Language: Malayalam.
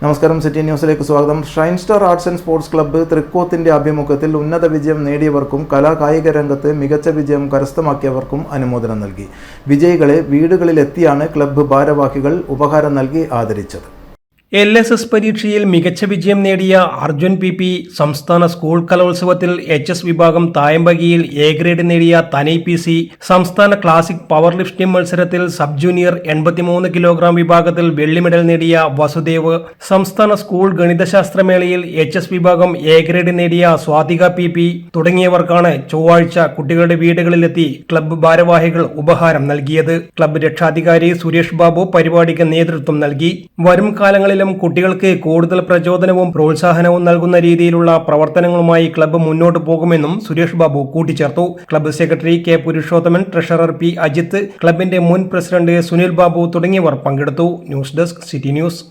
നമസ്കാരം സിറ്റി ന്യൂസിലേക്ക് സ്വാഗതം. Shine star arts and sports club തൃക്കോത്തിന്റെ ആഭിമുഖ്യത്തിൽ ഉന്നത വിജയം നേടിയവർക്കും കലാ കായിക രംഗത്ത് മികച്ച വിജയം കരസ്ഥമാക്കിയവർക്കും അനുമോദനം നൽകി. വിജയികളെ വീടുകളിലെത്തിയാണ് ക്ലബ്ബ് ഭാരവാഹികൾ ഉപഹാരം നൽകി ആദരിച്ചത്. എൽ എസ് എസ് പരീക്ഷയിൽ മികച്ച വിജയം നേടിയ അർജുൻ പി പി സംസ്ഥാന സ്കൂൾ കലോത്സവത്തിൽ എച്ച് എസ് വിഭാഗം തായമ്പകിയിൽ എ ഗ്രേഡ് നേടിയ തനി പി സി സംസ്ഥാന ക്ലാസിക് പവർ ലിഫ്റ്റിംഗ് മത്സരത്തിൽ സബ് ജൂനിയർ എൺപത്തിമൂന്ന് കിലോഗ്രാം വിഭാഗത്തിൽ വെള്ളി മെഡൽ നേടിയ വസുദേവ്. സംസ്ഥാന സ്കൂൾ ഗണിതശാസ്ത്രമേളയിൽ എച്ച് എസ് വിഭാഗം എ ഗ്രേഡ് നേടിയ സ്വാതിക പി പി തുടങ്ങിയവർക്കാണ് ചൊവ്വാഴ്ച കുട്ടികളുടെ വീടുകളിലെത്തി ക്ലബ്ബ് ഭാരവാഹികൾ ഉപഹാരം നൽകിയത്. ക്ലബ്ബ് രക്ഷാധികാരി സുരേഷ് ബാബു പരിപാടിക്ക് നേതൃത്വം നൽകി. വരും കാലങ്ങളിലും കുട്ടികൾക്ക് കൂടുതൽ പ്രചോദനവും പ്രോത്സാഹനവും നൽകുന്ന രീതിയിലുള്ള പ്രവർത്തനങ്ങളുമായി ക്ലബ്ബ് മുന്നോട്ട് പോകുമെന്നും സുരേഷ് ബാബു കൂട്ടിച്ചേർത്തു. Club secretary K Purushothaman treasurer P Ajith ക്ലബിന്റെ മുൻ പ്രസിഡന്റ് സുനിൽ ബാബു തുടങ്ങിയവർ പങ്കെടുത്തു. News desk city news.